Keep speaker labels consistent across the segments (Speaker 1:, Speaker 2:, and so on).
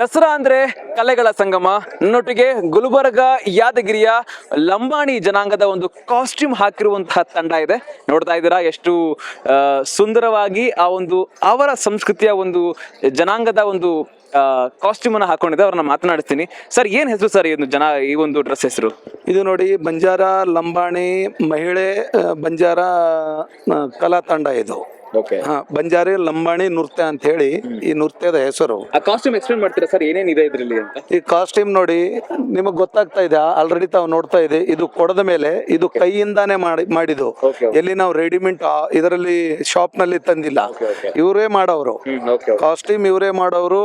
Speaker 1: ದಸರಾ ಅಂದ್ರೆ ಕಲೆಗಳ ಸಂಗಮ. ನನ್ನೊಟ್ಟಿಗೆ ಗುಲ್ಬರ್ಗ ಯಾದಗಿರಿಯ ಲಂಬಾಣಿ ಜನಾಂಗದ ಒಂದು ಕಾಸ್ಟ್ಯೂಮ್ ಹಾಕಿರುವಂತಹ ತಂಡ ಇದೆ. ನೋಡ್ತಾ ಇದ್ದೀರಾ ಎಷ್ಟು ಸುಂದರವಾಗಿ ಆ ಒಂದು ಅವರ ಸಂಸ್ಕೃತಿಯ ಒಂದು ಜನಾಂಗದ ಒಂದು ಕಾಸ್ಟ್ಯೂಮ್ ಅನ್ನ ಹಾಕೊಂಡಿದೆ. ಅವ್ರನ್ನ ಮಾತನಾಡಿಸ್ತೀನಿ. ಸರ್, ಏನ್ ಹೆಸರು ಸರ್ ಇದು ಜನ, ಈ ಒಂದು ಡ್ರೆಸ್ ಹೆಸರು?
Speaker 2: ಇದು ನೋಡಿ ಬಂಜಾರ ಲಂಬಾಣಿ ಮಹಿಳೆ ಬಂಜಾರ ಕಲಾ ತಂಡ ಇದು. ಹಾ ಬಂಜಾರಿ ಲಂಬಾಣಿ ನೃತ್ಯ ಅಂತ ಹೇಳಿ ಈ ನೃತ್ಯದ ಹೆಸರು.
Speaker 1: ಆ ಕಾಸ್ಟ್ಯೂಮ್ ಎಕ್ಸ್ಪ್ಲೇನ್ ಮಾಡ್ತೀರಾ ಸರ್? ಏನೇನಿದೆ ಇದರಲ್ಲಿ ಅಂತ?
Speaker 2: ಈ ಕಾಸ್ಟ್ಯೂಮ್ ನೋಡಿ ನಿಮಗೆ ಗೊತ್ತಾಗ್ತಾ ಇದೆ ಆಲ್ರೆಡಿ ತಾವು ನೋಡ್ತಾ ಇದೆ ಇದು ಕೊಡದ ಮೇಲೆ ಇದು ಕೈಯಿಂದಾನೇ ಮಾಡಿ ಮಾಡಿದ್ದು. ಎಲ್ಲಿ ನಾವು ರೆಡಿಮೇಡ್ ಇದರಲ್ಲಿ ಶಾಪ್ನಲ್ಲಿ ತಂದಿಲ್ಲ. ಇವರೇ ಮಾಡೋರು ಕಾಸ್ಟ್ಯೂಮ್ ಇವರೇ ಮಾಡೋರು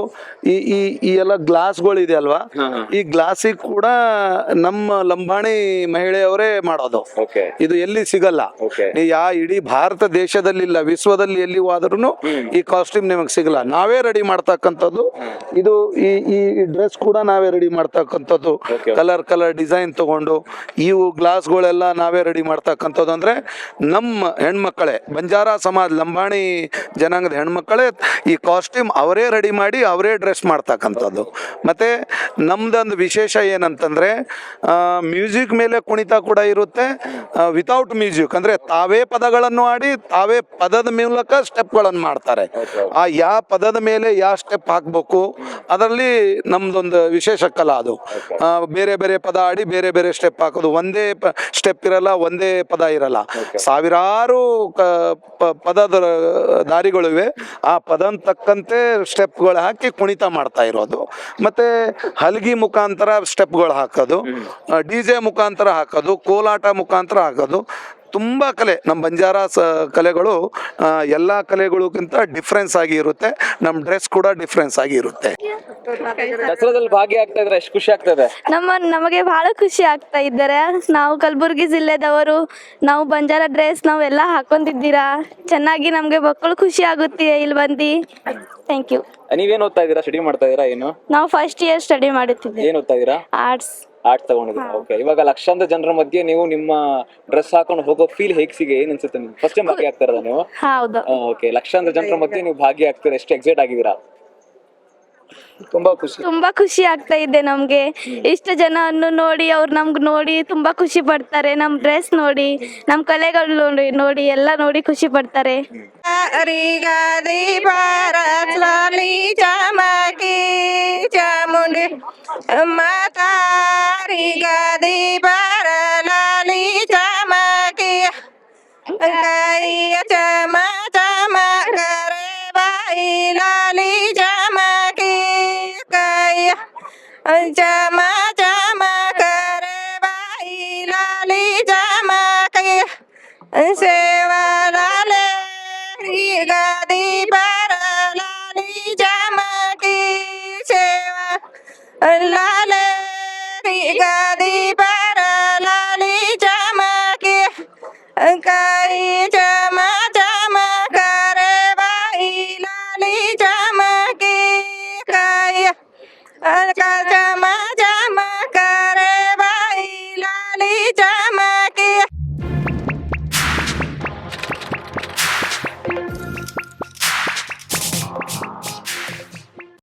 Speaker 2: ಈ ಈ ಈ ಎಲ್ಲ ಗ್ಲಾಸ್ಗಳು ಇದೆ ಅಲ್ವಾ. ಈ ಗ್ಲಾಸಿಗೆ ಕೂಡ ನಮ್ಮ ಲಂಬಾಣಿ ಮಹಿಳೆಯವರೇ ಮಾಡೋದು. ಇದು ಎಲ್ಲಿ ಸಿಗಲ್ಲ. ಯಾ ಇಡೀ ಭಾರತ ದೇಶದಲ್ಲಿಲ್ಲ ವಿಶ್ವದಲ್ಲಿ ಎಲ್ಲಿ ಹೋದ್ರೂ ಈ ಕಾಸ್ಟ್ಯೂಮ್ ನಿಮಗೆ ಸಿಗಲ್ಲ. ನಾವೇ ರೆಡಿ ಮಾಡ್ತಕ್ಕಂಥದ್ದು. ಇದು ಈ ಈ ಡ್ರೆಸ್ ಕೂಡ ನಾವೇ ರೆಡಿ ಮಾಡ್ತಕ್ಕಂಥದ್ದು. ಕಲರ್ ಕಲರ್ ಡಿಸೈನ್ ತಗೊಂಡು ಇವು ಗ್ಲಾಸ್ಗಳೆಲ್ಲ ನಾವೇ ರೆಡಿ ಮಾಡ್ತಕ್ಕಂಥದ್ದು ಅಂದ್ರೆ ನಮ್ಮ ಹೆಣ್ಮಕ್ಕಳೇ ಬಂಜಾರ ಸಮಾಜ ಲಂಬಾಣಿ ಜನಾಂಗದ ಹೆಣ್ಮಕ್ಕಳೇ ಈ ಕಾಸ್ಟ್ಯೂಮ್ ಅವರೇ ರೆಡಿ ಮಾಡಿ ಅವರೇ ಡ್ರೆಸ್ ಮಾಡ್ತಕ್ಕಂಥದ್ದು. ಮತ್ತೆ ನಮ್ದೊಂದು ವಿಶೇಷ ಏನಂತಂದರೆ ಮ್ಯೂಸಿಕ್ ಮೇಲೆ ಕುಣಿತ ಕೂಡ ಇರುತ್ತೆ. ವಿತೌಟ್ ಮ್ಯೂಸಿಕ್ ಅಂದ್ರೆ ತಾವೇ ಪದಗಳನ್ನು ಆಡಿ ತಾವೇ ಪದದ ಮೂಲಕ ಸ್ಟೆಪ್ಗಳನ್ನು ಮಾಡ್ತಾರೆ. ಆ ಯಾವ ಪದದ ಮೇಲೆ ಯಾವ ಸ್ಟೆಪ್ ಹಾಕಬೇಕು ಅದರಲ್ಲಿ ನಮ್ದೊಂದು ವಿಶೇಷ ಕಲ ಅದು. ಬೇರೆ ಬೇರೆ ಪದ ಆಡಿ ಬೇರೆ ಬೇರೆ ಸ್ಟೆಪ್ ಹಾಕೋದು. ಒಂದೇ ಸ್ಟೆಪ್ ಇರಲ್ಲ ಒಂದೇ ಪದ ಇರಲ್ಲ. ಸಾವಿರಾರು ಪದದ ದಾರಿಗಳಿವೆ ಆ ಪದನ ತಕ್ಕಂತೆ ಸ್ಟೆಪ್ಗಳು ಹಾಕಿ ಕುಣಿತ ಮಾಡ್ತಾ ಇರೋದು. ಮತ್ತೆ ಹಲಗಿ ಮುಖಾಂತರ ಸ್ಟೆಪ್ಗಳು ಹಾಕೋದು. ಡಿ ಜೆ ಮುಖಾಂತರ ಹಾಕೋದು ಕೋಲಾಟ ಮುಖಾಂತರ ಹಾಕೋದು. ತುಂಬ ಕಲೆ. ನಮ್ಮ ಬಂಜಾರ ಸ ಕಲೆಗಳು ಆ, ಎಲ್ಲ ಕಲೆಗಳಿಗಿಂತ ಡಿಫ್ರೆನ್ಸ್ ಆಗಿ ಇರುತ್ತೆ. ನಮ್ಮ ಡ್ರೆಸ್ ಕೂಡ ಡಿಫ್ರೆನ್ಸ್ ಆಗಿ ಇರುತ್ತೆ.
Speaker 1: ದಸರಾದಲ್ಲಿ ಭಾಗಿಯಾಗ್ತಾ ಇದ್ರೆ ಎಷ್ಟು ಖುಷಿ ಆಗ್ತದೆ?
Speaker 3: ನಮ್ಮ ನಮಗೆ ಬಹಳ ಖುಷಿ ಆಗ್ತಾ ಇದ್ದಾರೆ. ನಾವು ಕಲಬುರಗಿ ಜಿಲ್ಲೆದವರು ನಾವು ಬಂಜಾರ ಡ್ರೆಸ್ ನಾವೆಲ್ಲ ಹಾಕೊಂಡಿದ್ದೀರಾ ಚೆನ್ನಾಗಿ ನಮಗೆ ಮಕ್ಕಳು ಖುಷಿ ಆಗುತ್ತೆ ಇಲ್ಲಿ ಬಂದು. ಥ್ಯಾಂಕ್ ಯು
Speaker 1: ನೀವೇನ್ ಓದ್ತಾ ಇದ್ದೀರಾ? ಸ್ಟಡಿ ಮಾಡ್ತಾ ಇದ್ದೀರಾ ಏನು?
Speaker 3: ನಾವು ಫಸ್ಟ್ ಇಯರ್ ಸ್ಟಡಿ ಮಾಡುತ್ತಿದ್ದೆ
Speaker 1: ಏನ್ ಓದ್ತಾ ಇದ್ದೀರಾ?
Speaker 3: Arts
Speaker 1: arts ತಗೊಂಡಿದ್ದೀರಾ? ಓಕೆ ಇವಾಗ ಲಕ್ಷಾಂತರ ಜನರ ಮಧ್ಯೆ ನೀವು ನಿಮ್ಮ ಡ್ರೆಸ್ ಹಾಕೊಂಡು ಹೋಗೋ ಫೀಲ್ ಹೇಗ್ ಸಿಗೆ? ಏನ್ ಅನ್ಸುತ್ತೆ ನಿಮ್ಗೆ? ಫಸ್ಟ್ ಟೈಮ್ ಭಾಗಿ ಆಗ್ತಾರ ನೀವು?
Speaker 3: ಹೌದು.
Speaker 1: ಓಕೆ ಲಕ್ಷಾಂತರ ಜನರ ಮಧ್ಯೆ ನೀವು ಭಾಗಿ ಆಗ್ತೀರಾ? ಎಷ್ಟು ಎಕ್ಸೈಟ್ ಆಗಿದ್ದೀರಾ?
Speaker 2: ತುಂಬಾ ಖುಷಿ.
Speaker 3: ತುಂಬಾ ಖುಷಿ ಆಗ್ತಾ ಇದೆ ನಮ್ಗೆ. ಇಷ್ಟು ಜನವನ್ನು ನೋಡಿ ಅವ್ರು ನಮ್ಗೆ ನೋಡಿ ತುಂಬಾ ಖುಷಿ ಪಡ್ತಾರೆ. ನಮ್ ಡ್ರೆಸ್ ನೋಡಿ ನಮ್ ಕಲೆಗಳು ನೋಡಿ ನೋಡಿ ಎಲ್ಲ ನೋಡಿ ಖುಷಿ ಪಡ್ತಾರೆ.
Speaker 4: ಭಾರತ್ಲಾಲಿ matahari kadibar lali camaki kaya cama cama kareba ilali camaki kaya Kai